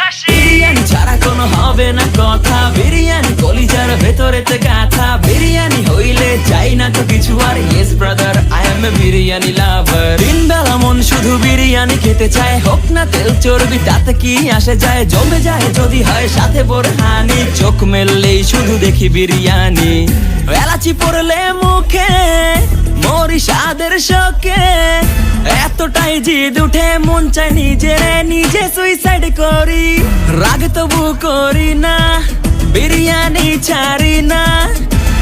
বিরিয়ানি ছাড়া কোনো হবে না কথা। বিরিয়ানি কলিজার ভেতরেতে গাথা। বিরিয়ানি হইলে চাই না তো কিছু আর। Yes brother I am a biryani lover শুধু বিরিয়ানি খেতে চায়। হোক না তেল চর্বি, তাতে কি আসে যায়? জমে যায় যদি হয় সাথে বোরহানি। চোখ মেললেই শুধু দেখি বিরিয়ানি। এলাচি পড়লে মুখে মরি স্বাদের শোকে। এতটাই জিদ উঠে, মন চাই নিজে নিজে সুইসাইড করি। রাগ তবু করি না, বিরিয়ানি ছাড়ি না।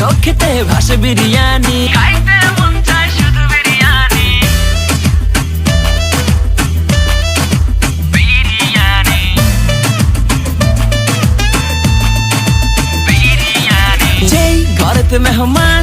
চোখেতে ভাসে বিরিয়ানি। খাইতে মন চায় শুধু বিরিয়ানি। বিরিয়ানি। বিরিয়ানি। যেই ঘরেতে মেহমান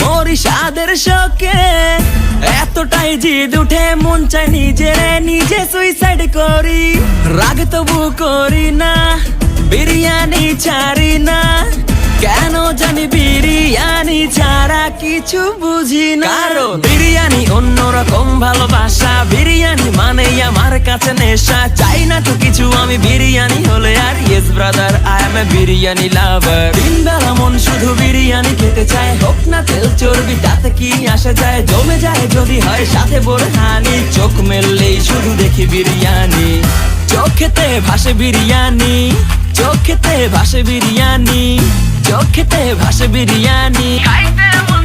মরি স্বাদের শোকে এতটাই জিদ উঠে মন চাই নিজে নিজে সুইসাইড করি। রাগ তবু করি না বিরিয়ানি ছাড়ি না। কেন জানি বিরিয়ানি ছাড়া কিছু বুঝি না। কারণ বিরিয়ানি, অন্যরকম ভালোবাসা। বিরিয়ানি মানে আমার কাছে নেশা। চাই না তো কিছু, আমি বিরিয়ানি হলে আর yes brother I am a biryani lover দিন বেলা মন শুধু বিরিয়ানি খেতে চায়। হোক না তেল চর্বি, তাতে কি আসে যায়? জমে যায় যদি হয়, সাথে বোরহানি চোখ মেললেই শুধু দেখি বিরিয়ানি। চোখেতে ভাসে বিরিয়ানি। চোখেতে ভাসে বিরিয়ানি। চোখেতে ভাসে বিরিয়ানি। খাইতে মন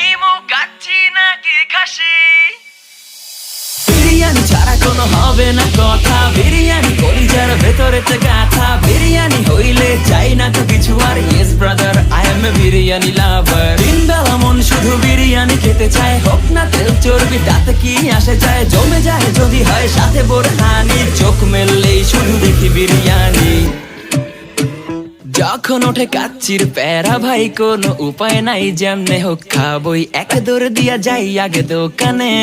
কোনো হবে না কথা। বিরিয়ানি কলিজার ভেতরেতে গাথা। বিরিয়ানি হইলে চাই না তো কিছু আর। Yes brother I am a biryani lover দিনবেলা মন শুধু বিরিয়ানি খেতে চায়। হোক না তেল চর্বি তাতে কি আসে যায়? জমে যায় যদি হয় সাথে বোরহানি। চোখ মেললেই শুধু দেখি বিরিয়ানি। যখন ওঠে কাচ্চির প্যারা ভাই কোন উপায় নাই যেমনে হোক খাবই। এক দৌড় দিয়া যাই আগে দোকানে।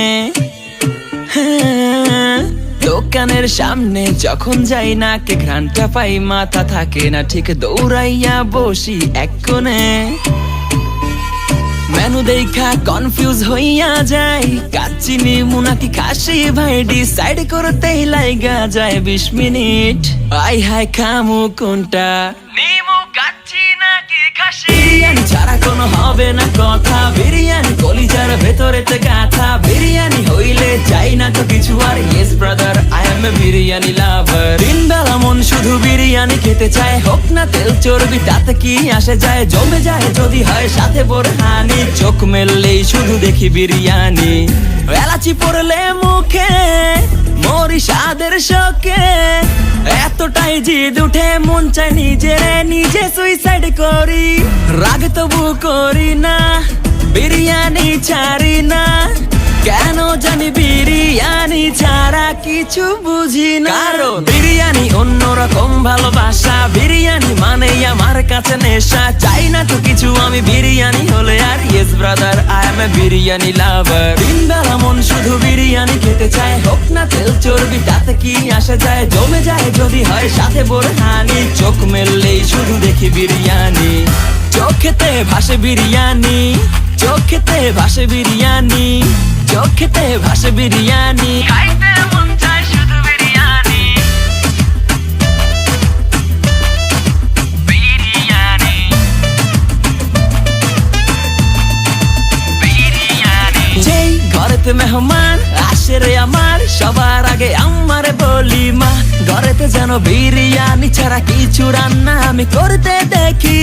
হ্যাঁ, দোকানের সামনে যখন যাই না কে ঘ্রানটা পাই, মাথা থাকে না, ঠিক দৌড়াইয়া বসি এক কোণে। মেনু দেখা কনফিউজ হইয়া যাই কাচ্চিনি মুনাকি, খাসি, ভাই ডিসাইড করতেই লাইগা যায় বিশ মিনিট। আই, হাই, খামু, কোনটা? নিমু কাচ্চি নাকি খাসি। বিরিয়ানি ছাড়া কোনো হবে না কথা, বিরিয়ানি কলিজার ভেতরেতে গাথা, বিরিয়ানি হইলে চাই না তো কিছু আর ইয়েস ব্রাদার বিরিয়ানি লাভার দিনবেলা মন শুধু বিরিয়ানি খেতে চায়। হোক না তেল চর্বি, তাতে কি আসে যায়? জমে যায় যদি হয় সাথে বোরহানি। চোখ মেললেই শুধু দেখি বিরিয়ানি। এলাচি পড়লে মুখে মরি স্বাদের শোকে। এতটাই জিদ উঠে, মন চাই নিজের নিজে সুইসাইড করি। রাগ তবু করি না, বিরিয়ানি ছাড়ি না। কেন জানি বিরিয়ানি ছাড়া কিছু বুঝি না কারণ? বিরিয়ানি অন্যরকম ভালোবাসা। বিরিয়ানি মানে আমার কাছে নেশা। চাই না তো কিছু আমি বিরিয়ানি হলে আর yes brother I am a biryani lover দিনবেলা মন শুধু বিরিয়ানি খেতে চায়। হোক না তেল চর্বি তাতে কি আসে যায়? জমে যায় যদি হয় সাথে বোরহানি চোখ মেললেই শুধু দেখি বিরিয়ানি। চোখেতে ভাসে বিরিয়ানি। চোখেতে ভাসে বিরিয়ানি চোখেতে ভাসে বিরিয়ানি। খাইতে মন চায় শুধু বিরিয়ানি। বিরিয়ানি। যেই ঘরেতে মেহমান আসে রে আমার সবার আগে আমার বলি মা ঘরেতে যেন বিরিয়ানি ছাড়া কিছু রান্না আমি করতে দেখি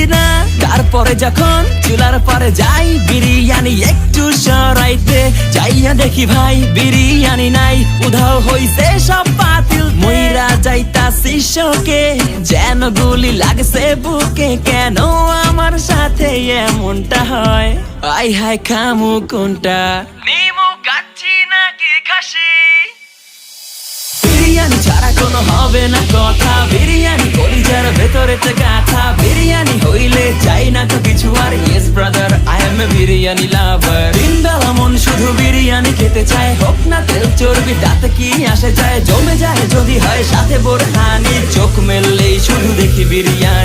তারপরে যখন চুলার পরে যাই, বিরিয়ানি একটু সরাইতে। যাইয়া দেখি ভাই, বিরিয়ানি নাই, উধাও হইছে সব পাতিল মইরা যাইতা শিষ্যকে যেন গুলি লাগছে বুকে। কেন আমার সাথে এমনটা হয়? আই হাই খামু কোনটা? নিমু কাচ্ছি নাকি খাসি বিরিয়ানি ছাড়া কোনো হবে না কথা। বিরিয়ানি যার ভেতরে ভেতরেতে গাথা। বিরিয়ানি হইলে চাই না তো কিছু আর। Yes brother I am a biryani lover দিনবেলা মন শুধু বিরিয়ানি খেতে চায়। হোক না তেল চর্বি, তাতে কি আসে যায়? জমে যায় যদি হয় সাথে বোর বোরহানি। চোখ মেললেই শুধু দেখি বিরিয়ানি।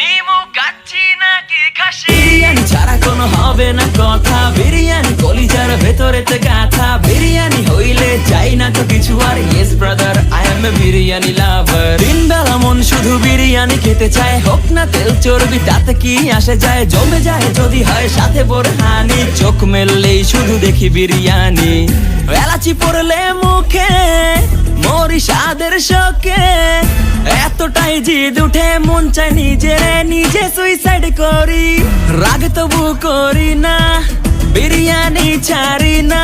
বিরিয়ানি ছাড়া কোনো হবে না কথা। বিরিয়ানি কলিজার ভেতরেতে গাথা। বিরিয়ানি হইলে চাই না তো কিছু আর। Yes brother I am a biryani lover biryani খেতে চায়। হোক না তেল চর্বি, তাতে কি আসে যায়? জমে যায় যদি হয় সাথে বোরহানি। চোখ মেললেই শুধু দেখি বিরিয়ানি। এলাচি পড়লে মুখে মরি স্বাদের শোকে। এতটাই জিদ উঠে, মন চায় নিজের নিজে সুইসাইড করি। রাগ তবু করি না, বিরিয়ানি ছাড়ি না।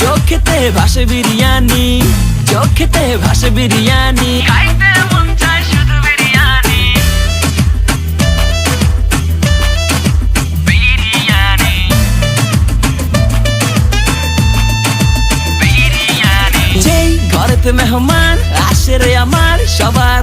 চোখেতে ভাসে বিরিয়ানি চোখেতে ভাসে বিরিয়ানি। খাইতে মন চায় শুধু বিরিয়ানি। বিরিয়ানি। বিরিয়ানি। যেই ঘরেতে মেহমান আসে রে আমার সবার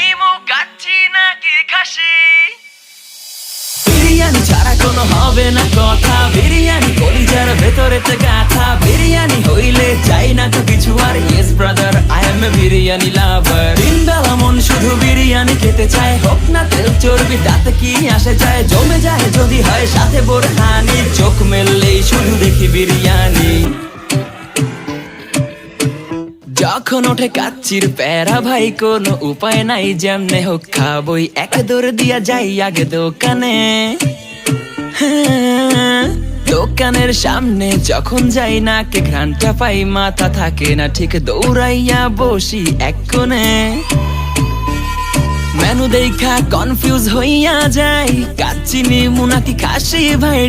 বিরিয়ানি ছাড়া কোনো হবে না কথা। বিরিয়ানি কলিজার যখন ওঠে কাচ্চির প্যারা ভাই কোনো উপায় নাই যেমনে হোক খাবই। এক দৌড় দিয়া যাই আগে দোকানে। হ্যাঁ, দোকানের সামনে যখন যাই না কে ঘ্রানটা পাই মাথা থাকে না ঠিক দৌড়াইয়া বসি এক কোণে। মেনু দেখা কনফিউজ হইয়া যাই কাচ্চি নিমু নাকি খাসি ভাই